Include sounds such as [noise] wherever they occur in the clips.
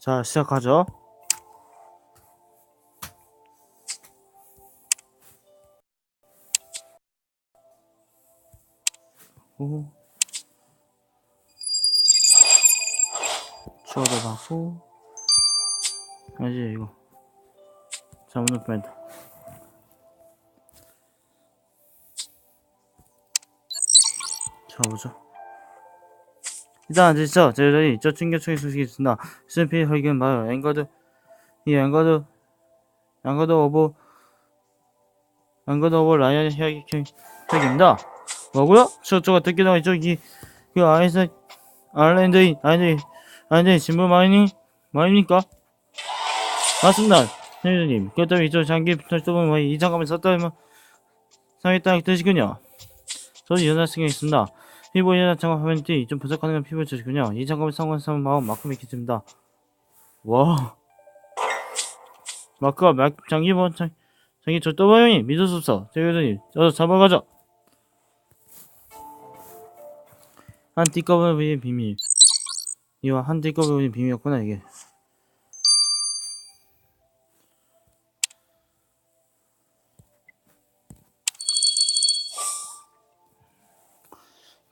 자, 시작하죠. 오. 추워도 받고. 알지, 이거. 잘못 뻔했다. 자, 보죠. 일단 앉으시죠. 저희들이 저 충격적인 소식이 있습니다. SMP 혈견 마요. 앵거드, 이 앵거드, 앵거드 오브, 앵거드 오브 라이언 혈입니다. 뭐고요? 저쪽가 듣기도. 이, 그 아이스, 아일랜드인, 아일랜드, 아일랜드 신부 마이닝, 마입니까? 맞습니다. 선생님, 그렇다면 이쪽 장기 탈도는 뭐 이장감을 썼다면, 상했다는 뜻이군요. 저는 연하 승에 있습니다. 피부 연하 장갑하면 뒤좀 부족 가능한 피부를 주시군요. 이 장갑을 상관삼은 마음 마크에 있습니다. 와. 마크가 막, 장기본, 장, 장기 저 또바형이 믿을 수 없어. 제교수님, 저도 잡아가자. 한 띠꺼번의 위의 비밀. 이와 한 띠꺼번의 위의 비밀이었구나, 이게.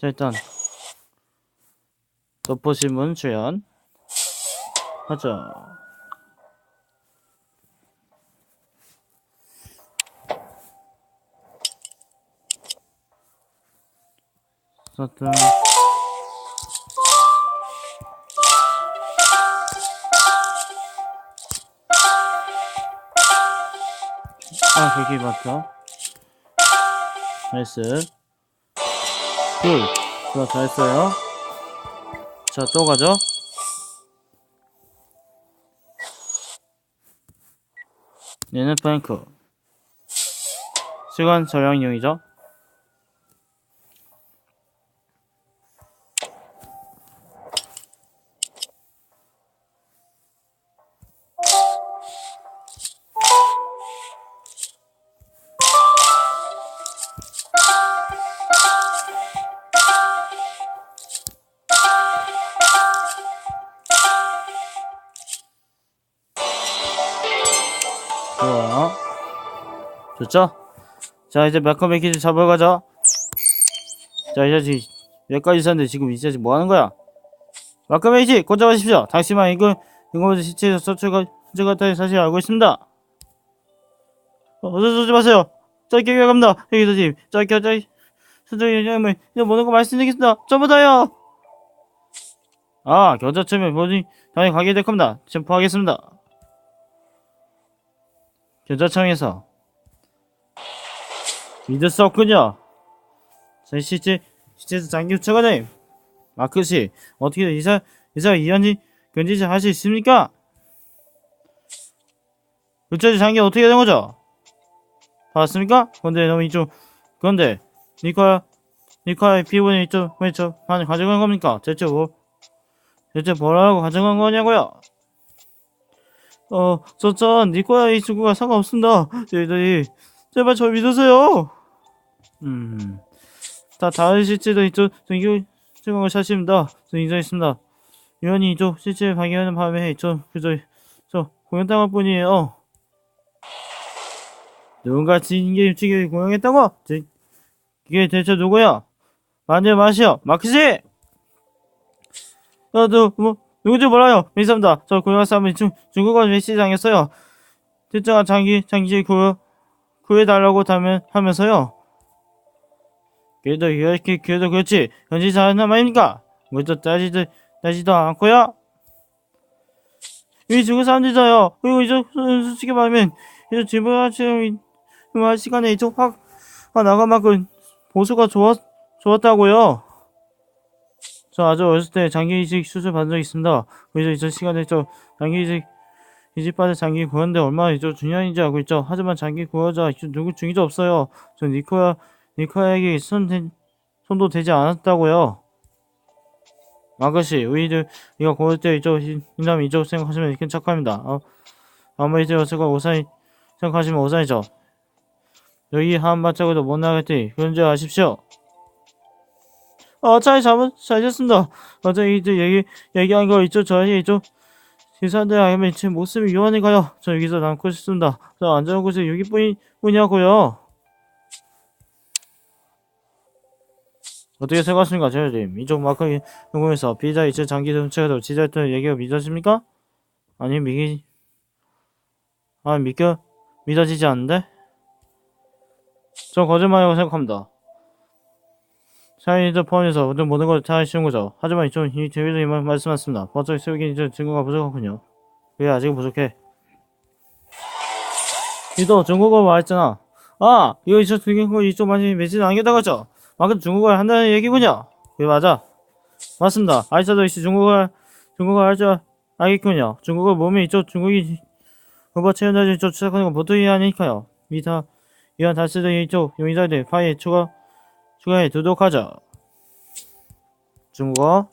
자, 일단. 덮어신문 출연. 하자. 스타트. 아, 거기 맞다. 나이스. 둘. 좋아, 잘했어요. 자, 또 가죠. 얘는 프랭크. 시간 절약용이죠. 좋죠? 자, 이제 메커메 키즈 잡으러 가자. 자, 이제 지금 여기까지 있었는데 지금 이제 뭐 하는 거야? 메커메 키즈, 꽂아가십시오. 당신만 이거, 이거보다 시체에서 서출가, 흔적같다는 사실 알고 있습니다. 어, 어서 쏘지 마세요. 짧게 갑니다. 여기서님, 짧게, 짧게, 선생님, 여러분, 이제 모든 거 말씀드리겠습니다. 전부 다요! 아, 겨자철면 뭐지? 당연히 가게 될 겁니다. 체포하겠습니다. 교자청에서 믿을 수 없군요. 제 시체 시체에서 장기 후처가님 마크 씨 어떻게 이사 이사 이현지 견지지 할수 있습니까? 후처지 장기 어떻게 된 거죠? 봤습니까? 근데 너무 이쪽 그런데 니코야 니코의 피부는 이쪽 왜저 많이 가져간 겁니까? 대체 뭐 대체 뭐라고 가져간 거냐고요? 어, 저, 저, 니코야 이 친구가 상관없습니다. 저희들이, 제발 저 믿으세요. 음, 다, 다른 실체도 있죠. 전기, 증거가 사실입니다. 저 인정했습니다. 유언이 이쪽 실체 발견하는 밤에, 저, 그저, 저, 공연당할 뿐이에요. 누군가 진계 입치기 공연했다고? 저, 이게 대체 누구야? 만들 마시오. 마크씨! 나도, 뭐, 누군지 몰라요. 미사입니다. 저 고용한 싸움은 중, 중국어 메시지당했어요. 특정한 장기, 장기 구해, 구해달라고 다면, 하면서요. 그래도 이렇게, 그래도 그렇지. 현지 잘하는 말입니까? 뭐또 따지도, 따지도 않고요. 이 중국 사람들이잖아요. 그리고 이제 솔직히 말하면, 이제 할 시간에 이제 확, 확 나가만큼 보수가 좋았, 좋았다고요. 저 아주 어렸을 때 장기 이식 수술 받은 적 있습니다. 그래서 이전 시간에 저 장기 이식 이식 받은 장기 구하는데 얼마나 이죠 중요한지 알고 있죠. 하지만 장기 구하자 누구 중의도 없어요. 저 니코야 니코야에게 손 대, 손도 대지 않았다고요. 아가씨, 우리들 이거 고을 때 이쪽 인남 이쪽 생각하시면 괜찮합니다. 어, 아무리 어서가 오산이 생각하시면 오산이죠. 여기 한 발자국도 못 나가겠지. 그런 줄 아십시오. 어, 잘 잘못 잘 됐습니다. 어제 이제 얘기 얘기한 거 있죠? 저희 이쪽 시사들 알면 제 모습이 요한이가요. 저 여기서 남고 싶습니다. 저 안전한 곳에 여기뿐이 뿐이냐고요. 어떻게 생각하십니까, 제님? 이쪽 마크의 궁금해서 비자 이체 장기 정책에도 지자했던 얘기가 믿어집니까? 아니, 믿기, 아, 믿겨, 믿어지지 않는데? 전 거짓말이라고 생각합니다. 사인이도 포함해서 모든 모든 걸다 쉬운 거죠. 하지만 이쪽 이 대위도 이만 말씀하셨습니다. 법적 세우기 이제 증거가 부족하군요. 그게 아직은 부족해. 이도 중국어 말했잖아. 아, 이거 이쪽 중국어 이쪽 많이 매진 안겠다가죠. 방금 중국어를 한다는 얘기군요. 그게 맞아. 맞습니다. 아이사도 이씨 중국어 중국어 할줄 알겠군요. 중국어 몸에 이쪽 중국이 후보 체험자들 이쪽 추적하는 건 보통이 아니니까요. 미타 이런 다스들 이쪽 용의자들 파이에 추가 추가해 두독하자. 중국어,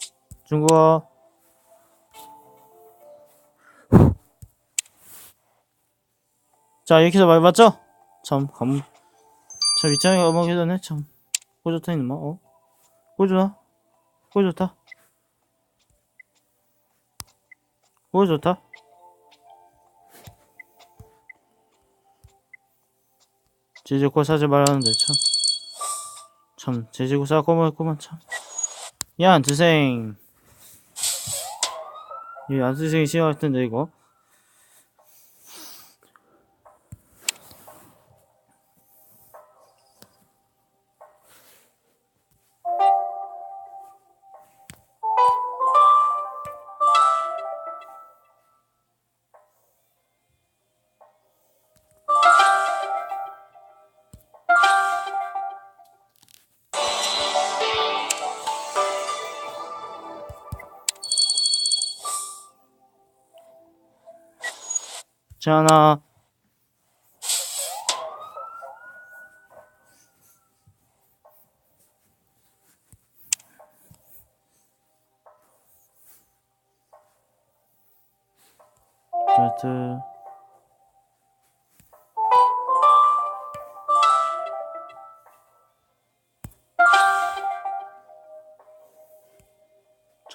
중국어. 자, 이렇게 해서 말 맞죠? 참, 감, 참, 입장에 어머게 되네, 참. 꼴 좋다, 이놈아, 어? 꼴 좋아? 꼴 좋다? 꼴 좋다? 제주코 사지 말라는데, 참. 참 제지고 싸고말고만 참. 야 안주생. 이 안주생이 싫어할 텐데 이거.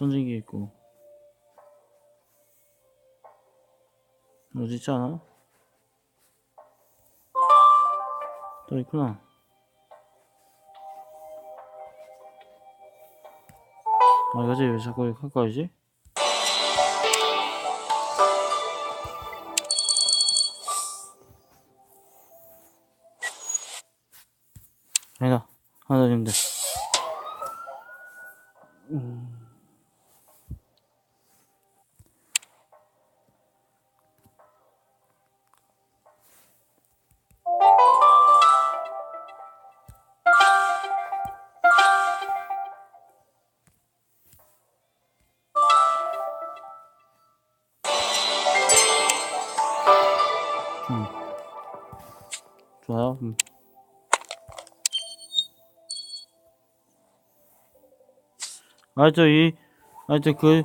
전진기 있고 어디 있지 않아? 또 있구나. 아, 이거지? 왜 자꾸 가까이지? 아니다. 하나. 음. 음. 하여튼 이 하여튼 그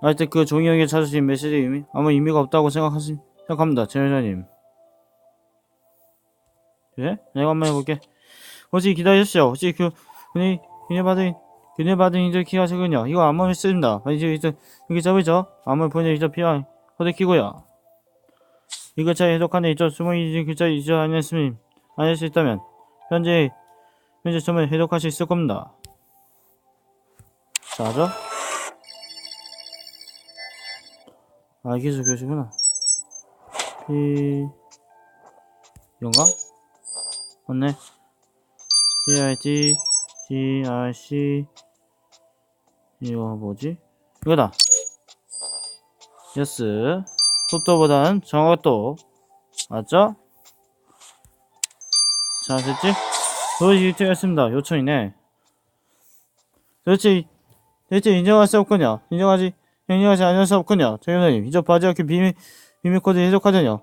하여튼 그 종이형에 찾으신 메시지 의미 아무 의미가 없다고 생각하시 생각합니다, 제자님. 예? 내가 한번 해볼게. 혹시 기다리십시오. 혹시 그 그네 그네 받은 그네 받은 이제 키하시군요. 이거 암호 쓰입니다. 이제 이제 여기 잡으죠. 암호 보내 이제 필요한 호대키고요. 이 글자 해독하는 이쪽 숨어있는 글자 이제 아니었으면 아닐 수 있다면 현재 현재 점을 해독할 수 있을 겁니다. 자죠? 아 이게 저것이구나. P 이건가? 맞네. G I G G R C 이거 뭐지? 이거다. 예스. 속도보다는 정확도. 맞죠? 자 됐지? 도저히 유튜브였습니다. 요청이네. 도대체 도대체 인정할 수 없군요. 인정하지 인정하지 않을 수 없군요. 최현님 이쪽 바지않게 비밀 비밀 코드 해석하더뇨.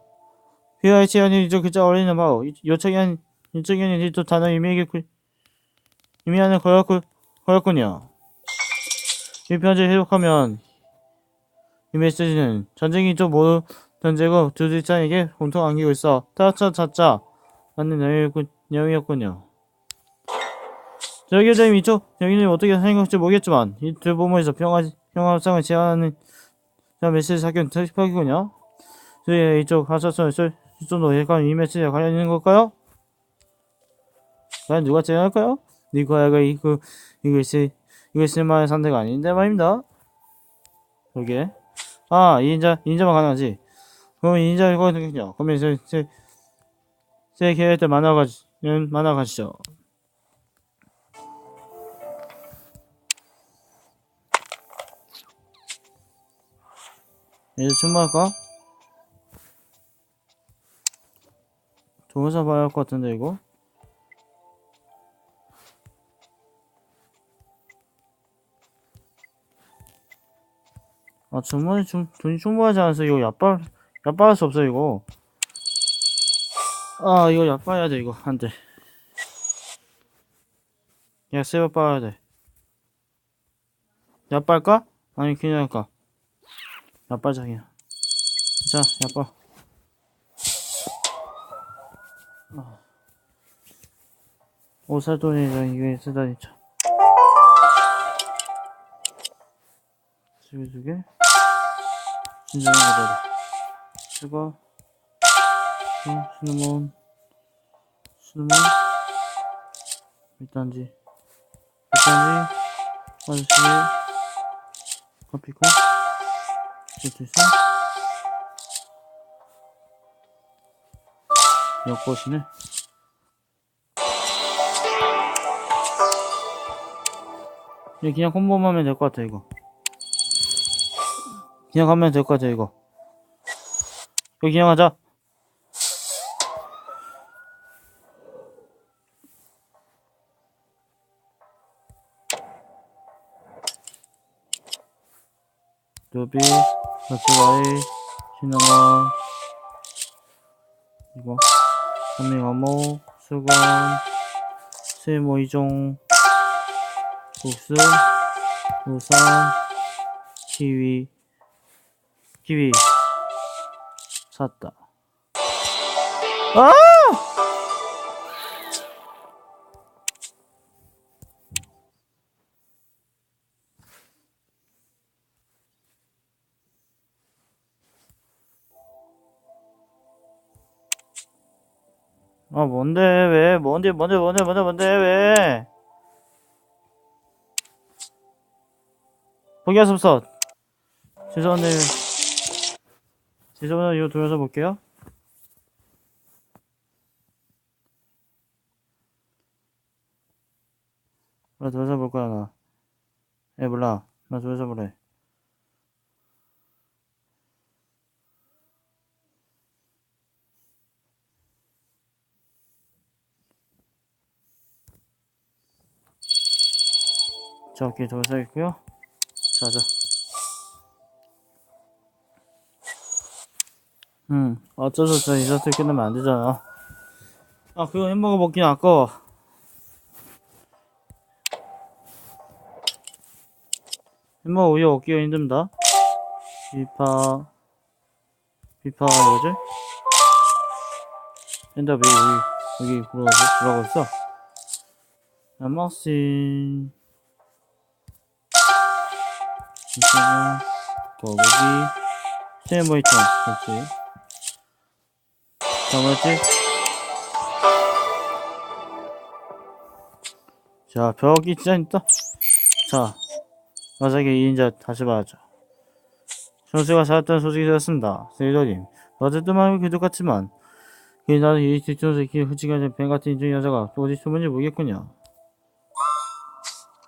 PIC 아닌 이쪽 글자 어린이는 바로 이- 요청이 아닌 요청이 아닌 이쪽 단어 의미에게 그- 의미하는 거였고 거였군요. 이 편지 해석하면 이 메시지는 전쟁이 좀 모두 전제고 두 일장에게 공통 안기고 있어 타짜 차짜 맞는 내용이었군, 내용이었군요. 이쪽 여기는 어떻게 생각할지 모르겠지만 이 두 부모에서 평화 평화상을 제안하는 자, 메시지 사견 특파기군요. 저희 이쪽 하사선 이쪽도 약간 이 메시지에 관련 있는 걸까요? 과연 누가 제안할까요? 니코야가 이거 이것이 이것이 말의 상대가 아닌데 말입니다. 그게 아 이인자 인자만 가능하지. 그럼 인자 이거는요. 그러면 제, 제, 제 계획 때 만나가지 만나가시죠. 이제 충분할까? 동영상 봐야 할 것 같은데 이거 아 주머니 좀 돈이 충분하지 않아서 이거 얕발 얕발할 수 없어 이거. 아 이거 얕발해야 돼 이거. 안돼. 야 세번 빨아야 돼. 얕발까? 아니 그냥 할까? 그냥 자 얕발. 오사돈이랑 이거 쓰다니 참. 두개 두개 진정한 거다 수거 응, 시나몬 시나몬 밑단지. 밑단지. 빠지시기 커피콩 제트스 엿꽃이네? 이거 그냥 콤보만 하면 될 것 같아 이거 그냥 하면 될것 같아 이거. 이거 그냥 하자. 루비 나츠가이 시나몬 이거. 현미가모 수건. 세모 이종. 국수. 우산. 키위 키위 샀다. 아! 아 뭔데? 왜? 뭔데 뭔데 뭔데 뭔데 뭔데? 왜? 포기할 수 없어 죄송한데 죄송한데 이거 돌려서 볼게요. 나 돌려서 볼 거야 나. 에, 몰라. 나 돌려서 보래. 자, 오케이, 돌려서 있고요. 자 자. 음, 어쩔 수 없어. 디저트 끝내면 안 되잖아. 아, 그거 햄버거 먹긴 아까워. 햄버거 우유 먹기가 힘듭니다. 비파, 비파가 뭐지? 엔더비, 여기, 여기, 뭐라고, 뭐라고 했어? 엠머신. 이거는 거북이 세모이통 그렇지 자 뭐였지? 자 벽이 진짜 있다. 자 마지막에 2인자 다시 봐야죠 선수가 살았다는 소식이 들었습니다. 세이더님 어쨌든 말고 기도 같지만 그 나는 이 뒷전에서 길 흐지게 뱀 같은 인중 여자가 또 어디 숨은지 모르겠군요.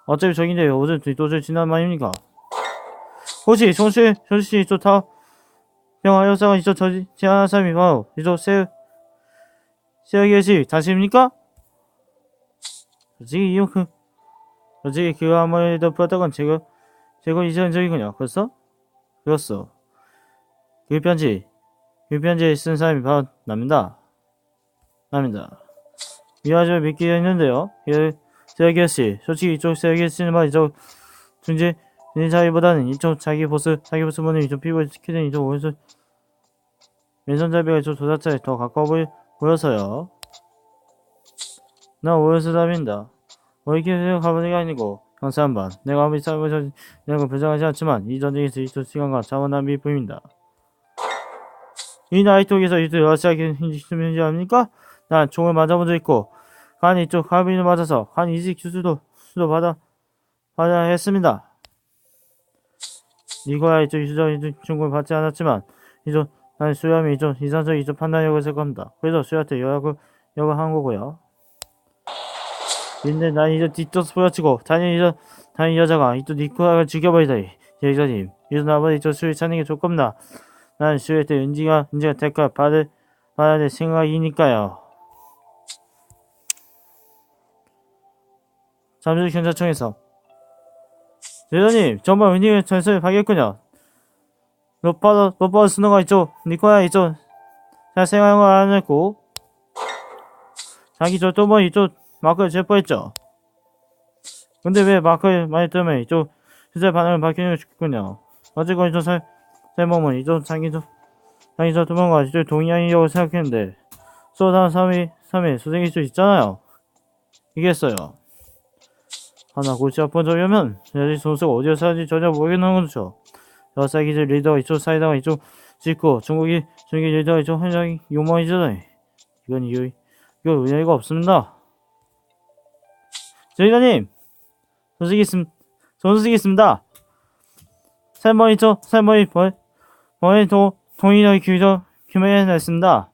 어차피 저긴데 어제 뒷도저히 지난 말입니까? 혹시 정씨 정씨 좋다? 병화 여사가 이쪽 저지 제안한 사람이? 바로 이쪽 세 세계시 다시입니까? 솔직히 그 솔직히 그거 한번 더 풀었다건 제거 제거 이전적이군요. 그렇소? 그렇소. 그 편지 그 편지에 쓴 사람이 바로 납니다. 납니다. 이 아주 믿기 했는데요? 그 세계시 솔직히 이쪽 세계시는 말이죠 중재 이 자기보다는 이쪽 자기 보스 자기 보스 분이 이쪽 피부에 스키는 이쪽 오른손 왼손잡이가 이쪽 조작자에 더 가까워 보이, 보여서요 나 오른손잡이입니다 어이게 가보는 게 아니고 형사 한번 내가 아무리 잘못한 걸 부정하지 않지만 이 전쟁에서 이쪽 시간과 자원 낭비 뿐입니다. 이 나이 쪽에서 이쪽 러시아기 힌지 합니까? 난 총을 맞아본 적 있고 간 이쪽 하빈을 맞아서 간 이직 수도 수도 받아 받아야 했습니다. 이거야 이쪽 수저 이쪽 중국을 받지 않았지만 이쪽 난 수염이 이쪽 이상적 이쪽 판단력을 쓸 겁니다. 그래서 수야한테 요약을 요구한 거고요. 근데 난 이제 뒤떠서 보여치고 단연 이저 단연 여자가 이또 니코아를 죽여버리다니 제자님 이저 나보다 이저 수를 찾는 게 좋을 겁니다. 난 수일 때 은지가 은지가 대가 받을 받아야 될 생각이니까요. 잠실 경찰청에서 제자님 정말 은지가 전설을 파겠군요. 로빠도 로빠도 스노가 있죠. 니코야 있죠. 잘 생각한 걸안 했고 자기 저 또번 이쪽 마크를 체포했죠. 근데 왜 마크를 많이 뜨면 이쪽 시세 반응을 밝히는 싶군요. 어쨌건 이쪽 살, 살몸은 이쪽 자기 저, 자기 저 도망가 이쪽 동의아니라고 생각했는데, 쏘다는 3위, 3위 수생일 수 있잖아요. 이겠어요. 하나 골치 아픈 점이면, 여지 선수가 어디에 사는지 전혀 모르겠는 거죠. 여사 기질 리더가 이쪽 사이다가 이쪽 짓고, 중국이, 중국이 리더가 이쪽 현장이 요망이잖아요. 이건 이유, 이거 의미가 없습니다. 저희다님 소식이 있습니다. 살머리 저 살머리 벌 머리 도 동의의 규정 규명해냈습니다.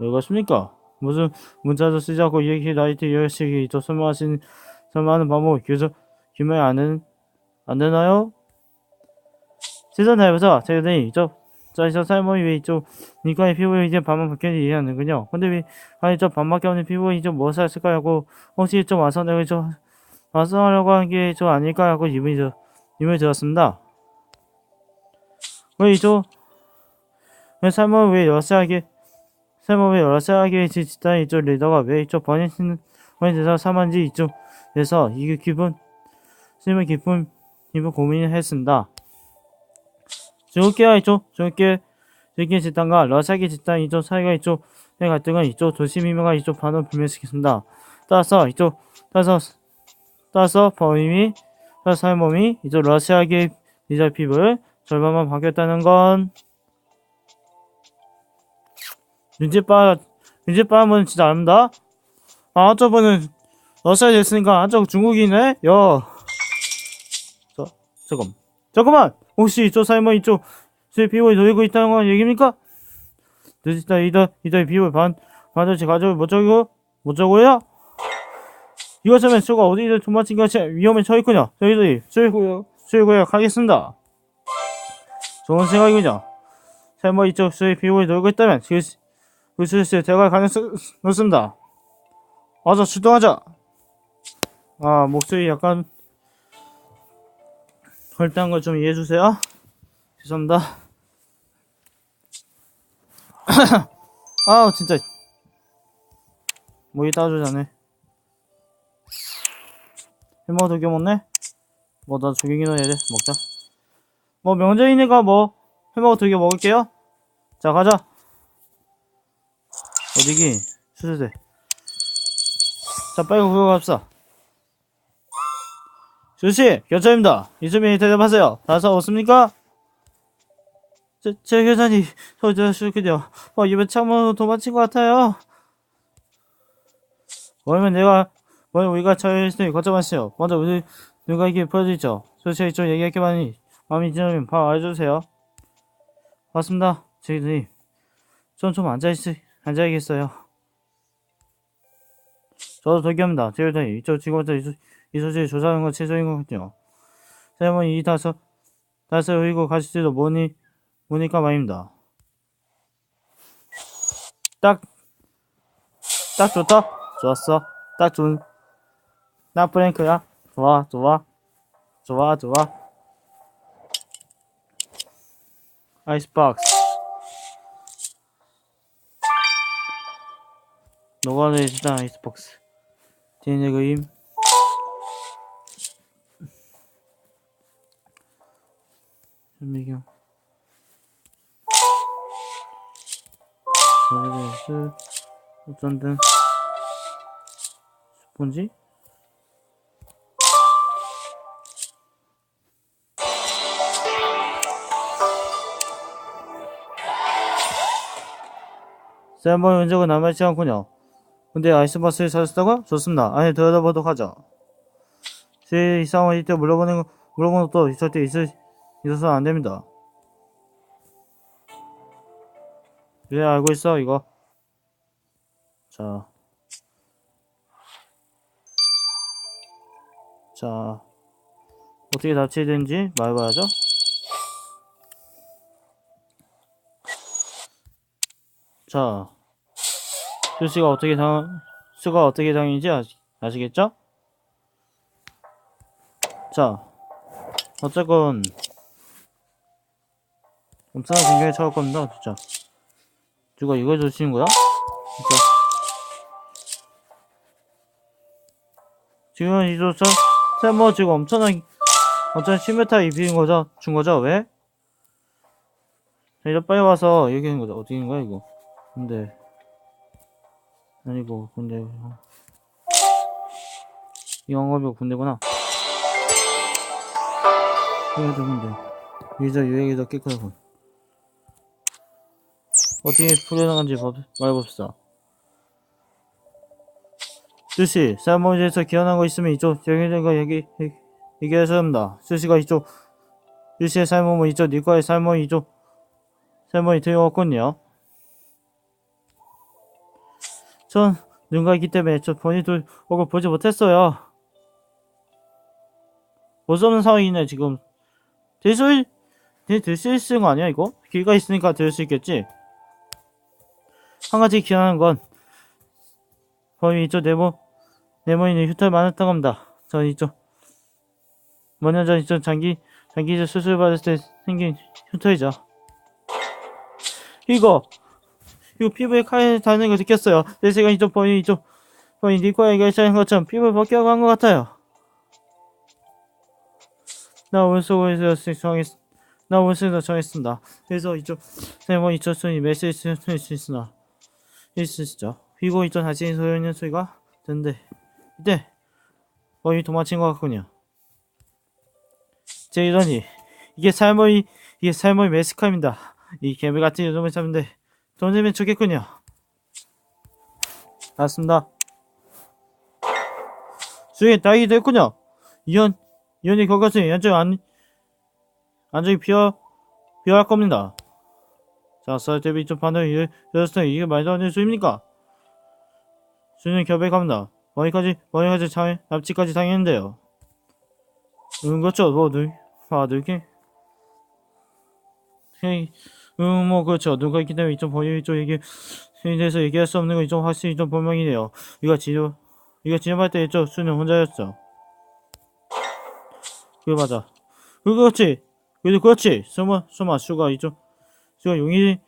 왜 그렇습니까? 무슨 문자도 쓰지 않고 이렇게 나이트 열식이 또 설명하신 설명하는 방법 규정 규명 안, 안 되나요? 시선 해보자. 저희다님 저 저저 살머리 왜 이쪽 니꺼의 피부에 이제 반만 벗겨지 이해하는군요. 근데 왜 아니 저 반밖에 없는 피부에 좀 무엇을 했을까 하고 혹시 좀 완성되고 좀 완성하려고 한게좀 아닐까 하고 이분이 저 이분이 들었습니다. 왜 이쪽 왜 삶은 왜 러시아게 삶은 왜 러시아게 지지단 이쪽 리더가 왜 이쪽 번역신 번역돼서 사만지 이쪽 에서 이게 기분 심은 기분 기분 고민을 했습니다. 중국계와 이쪽 중국계 중국계 집단과 러시아계 집단 이쪽 사이가 이쪽 의 갈등은 이쪽 도시 미명과 이쪽 반을 불명시켰습니다. 따라서 이쪽 따라서 따라서 범인이 따라서 이쪽 러시아계 리더 피부를 절반만 바뀌었다는 건 윤지빠 윤지빠는 진짜 압니다. 아 저분은 러시아에 됐으니까 한쪽 중국이네. 여. 저 잠깐 잠깐만. 혹시 이쪽 살모 이쪽 제 비호에 돌리고 있다는 건 얘기입니까? 늦었다 이더 이더 비호 반 반드시 가져올 못 적고 못 적고요? 이것하면 수가 어디든 도망친 것이 위험에 처했군요. 저희들이 수일구역 수일구역 하겠습니다. 좋은 생각이군요. 살모 이쪽 수의 비호에 돌고 있다면 그그 대갈 가능성 높습니다. 어서 출동하자. 아 목소리 약간 헐딴 걸 좀 이해해 주세요. 죄송합니다. [coughs] 아우, 진짜. 목이 따주자네. 햄버거 두개 먹네? 뭐, 나 조깅이나 해야 돼. 먹자. 뭐, 명절이니까 뭐, 햄버거 두 개 먹을게요. 자, 가자. 어디기? 수수대. 자, 빨리 그거 갑시다. 주씨, 교차입니다. 이수민이 대답하세요. 다서 없습니까? 제, 제 교사님, 저, 저, 싫군요. 어, 이번 창문으로 도망친 것 같아요. 그러면 내가, 먼저 우리가 걱정 마세요. 먼저 우리 누가 이게 보여드리죠. 솔직히 좀 얘기할게 많이, 마음이 지나면 바로 알려주세요. 맞습니다. 저희들이. 전좀 앉아있, 앉아야겠어요. 저도 동의합니다. 저희들이 이쪽 직원들 이 소식을 조사하는 건 최소인 거군요. 세모이 이 다섯, 다섯 그리고 가실지도 뭐니, 뭐니까 말입니다. 딱, 딱 좋다? 좋았어. 딱 좋은, 딱 프랭크야. 좋아, 좋아. 좋아, 좋아. 아이스박스. 노가는 일단 아이스박스. 뒤에 그림. 현미경 저리를 어떤 등 스폰지 셀머의 흔적은 남아있지 않군요. 근데 아이스박스를 찾았다고? 좋습니다. 아니, 들여다보도록 하죠. 제 이상한 이때 물어보는, 물어보는 것도 있을 때 있을, 있어서는 안 됩니다. 왜 알고 있어, 이거? 자. 자. 어떻게 납치되는지 말해봐야죠. 자. 수씨가 어떻게 당, 수가 어떻게 당인지 아시, 아시겠죠? 자. 어쨌건. 엄청난 공격에 처할 겁니다, 진짜. 누가 이걸 주시는 거야? 진짜. 지금 이조차 샘머 지금 엄청난 엄청난 시메타 입히는 거죠? 준 거죠? 왜? 자, 이제 빨리 와서 얘기하는 거죠. 어디 있는 거야 이거? 근데 아니고 이 영업이 군대구나. 이거도 군대. 유저 유행이 더 깨끗하군. 어떻게 풀려나간지 법- 말해봅시다. 수시, 쌀모지에서 기원한 거 있으면 이쪽 정해진거 얘기, 얘기, 얘기해서 합니다. 수시가 이쪽, 수시의 살모은 이쪽, 니과의 살모은 이쪽, 살모이 들어왔군요. 전 눈가 있기 때문에 저 본인도 얼굴 보지 못했어요. 볼 수 없는 상황이네, 지금. 들수, 들수 있는 거 아니야, 이거? 귀가 있으니까 들을 수 있겠지? 한 가지 기억하는 건 거의 이쪽 네모 네모인의 휴탈 많았던 겁니다. 전 이쪽 몇년 전 이쪽 장기 장기적 수술 받을 때 생긴 휴탈이죠. 이거 이거 피부에 칼이 닿는 걸 느꼈어요. 내 시간 이쪽 거의 이쪽 거의 니과 얘기하는 것처럼 피부 벗겨고 한 것 같아요. 나 오른쪽에서 정했 나 오른쪽에서 정했습니다. 그래서 이쪽 네모 이쪽 순위 메시지 쓸수 있으나 있으시죠. 그리고 있던 다친 소연의 소리가 듣는데 이때 거의 도망친 것 같군요. 제 이러니 이게 삶의 이게 삶의 메스카입니다. 이 개미 같은 요즘을 잡는데 돈 내면 좋겠군요. 맞습니다. 수익 딸이 됐군요. 이현 이현이 거것은 연중 안 안정이 비어 비어할 겁니다. 자, 좀 반응이 이랬을 이게 말도 안 되는 소리입니까? 수는 결백합니다. 머리까지, 머리까지 장, 납치까지 당했는데요. 음, 그렇죠. 뭐, 늘, 아, 늘게. 헤이, 음, 뭐, 그렇죠. 누가 있기 때문에 좀 보여, 좀 얘기, 에 대해서 얘기할 수 없는 건좀 확실히 좀 분명이네요. 이거 진료, 이거 진료할 때 있죠. 수는 혼자였죠. 그게 맞아. 그렇지. 그래도 그렇지. 숨어, 숨어, 수가 이쪽. 지금 용의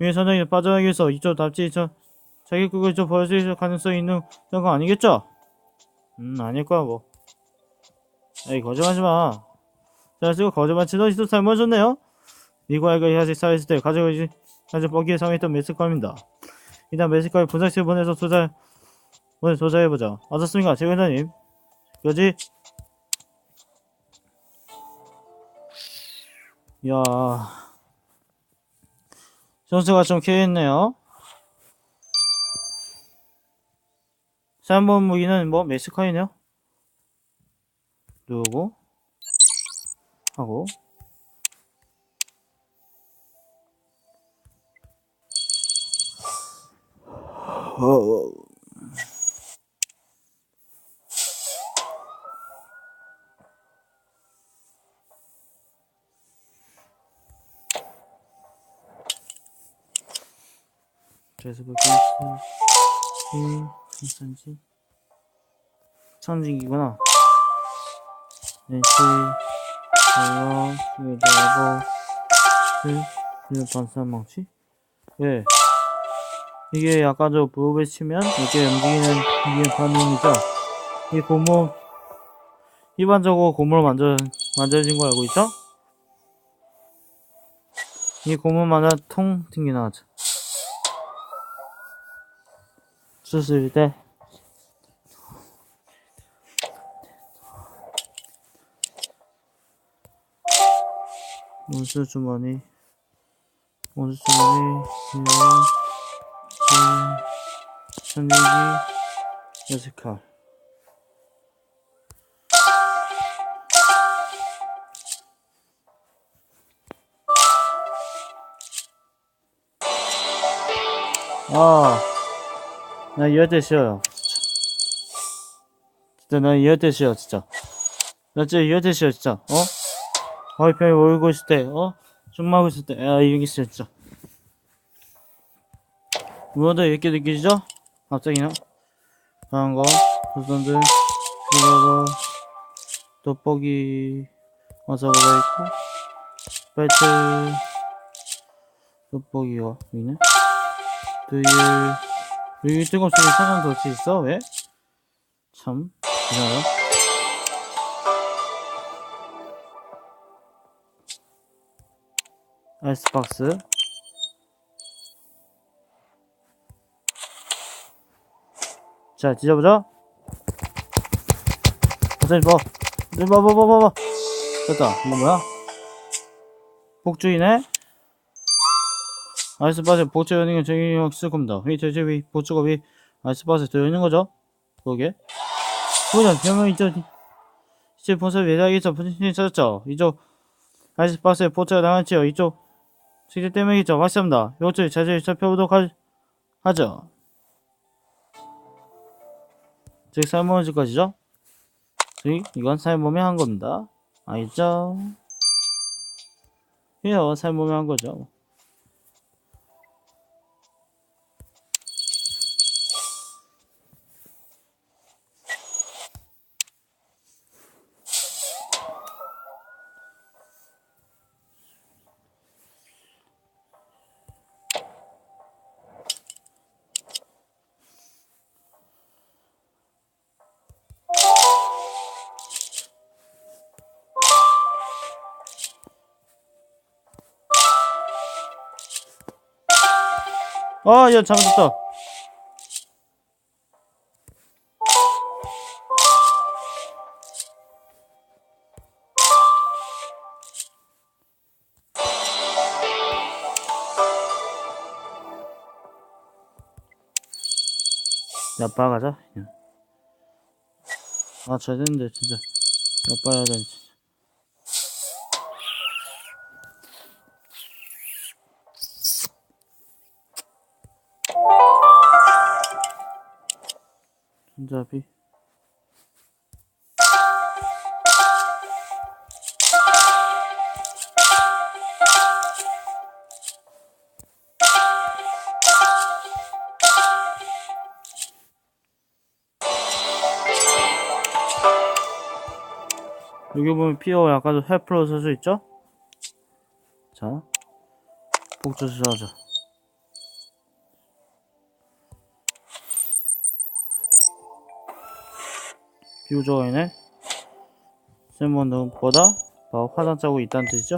용의 선장이 빠져나기 위해서 이쪽 납치 저 자기국을 좀 보여줄 가능성이 있는 그런 거 아니겠죠? 음 아닐 거야 뭐. 에이 거짓말하지 마. 자 지금 거짓말 치던 시도. 이거 알고 아직 살아있을 때 가져가지 아주 뻐기에 상했던 메스컴입니다. 일단 메스컴을 분석실 보내서 조사 오늘 조사해보자. 어떻습니까, 제 회장님? 그지? 야. 선수가 좀 캐했네요. 3번 무기는 뭐 메스카이네요. 누르고 하고 어. 그래서 이 천지. 천직이구나. 네시 별로 유도하고 일 반사망치? 예 이게 약간 저 무릎을 치면 이렇게 움직이는 이게 반응이죠? 이 고무 일반적으로 고무로 만져 만져진 거 알고 있죠? 이 고무 마다 통 튕겨 나가죠 수술 때. 문수 주머니. 문수 주머니 이런 천리기, 여스칼. 아, 나때 싫어요. 진짜 나때 싫어, 진짜. 나 진짜 때 싫어, 진짜. 어? 와이파이 울고 있을 때, 어? 숨마고 있을 때, 야, 이런 게 싫어, 진짜. 무엇도 이렇게 느끼시죠? 갑자기는. 다른 거, 조선들, 이거고, 돋보기, 와사보다 있고, 벨트, 돋보기가 있네. 두일, 여기 뜨거운 속에 사람 덫이 있어? 왜? 참, 이상하다. 아이스박스. 자, 뒤져보자. 선생님, 봐. 봐, 봐, 봐, 봐, 봐. 됐다. 이거 뭐야? 복주이네? 아이스박스에 복주 여는 게 저기 쓸 겁니다. 위, 저, 저, 위, 복주가 위, 아이스박스에 들어있는 거죠? 그게? 보자, 병명 있죠? 이제 본사 외곽에서 분신이 찾았죠? 이쪽, 아이스박스에 복주가 나왔지요? 이쪽, 시대 때문이겠죠? 맞습니다. 이것을 자세히 살펴보도록 하, 하죠. 즉, 것이죠? 즉, 이건 삶으면 한 겁니다. 알죠? 이요, 삶으면 한 거죠. 아, 야, 잘못했다. 야, 빠가자. 야. 아, 잘 됐는데, 진짜. 야, 빠야 돼, 진 손잡이. 여기 보면 피어 약간 헬프로 쓸 수 있죠? 자, 복주 수사하자. 비우조가이네 쓸모는 보다 더 화장 짜고 있다는 뜻이죠?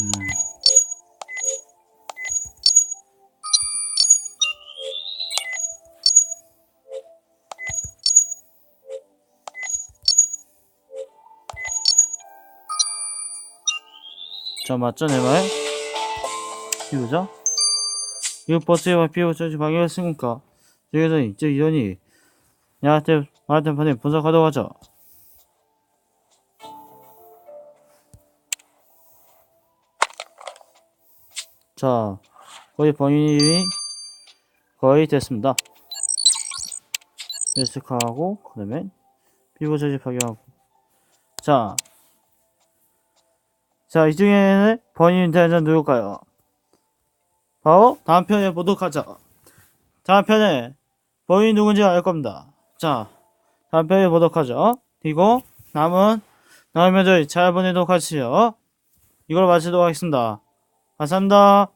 음. 자 맞죠 내 말? 비우죠? 이거 버스에만 비워주지 방해했으니까. 저기서 이제 이러니 야한테 말한테 판에 분석하도록 하자. 자 거의 범인이 거의 됐습니다. 예측하고 그 다음에 비보 저지 파괴하고. 자 자, 이 중에는 범인 대장 누굴까요? 바로 다음 편에 보도록 하자. 다음 편에 범인이 누군지 알 겁니다. 자, 다음 편에 보도록 하죠. 그리고 남은 남은 면접 잘 보내도록 하시죠. 이걸 마치도록 하겠습니다. 감사합니다.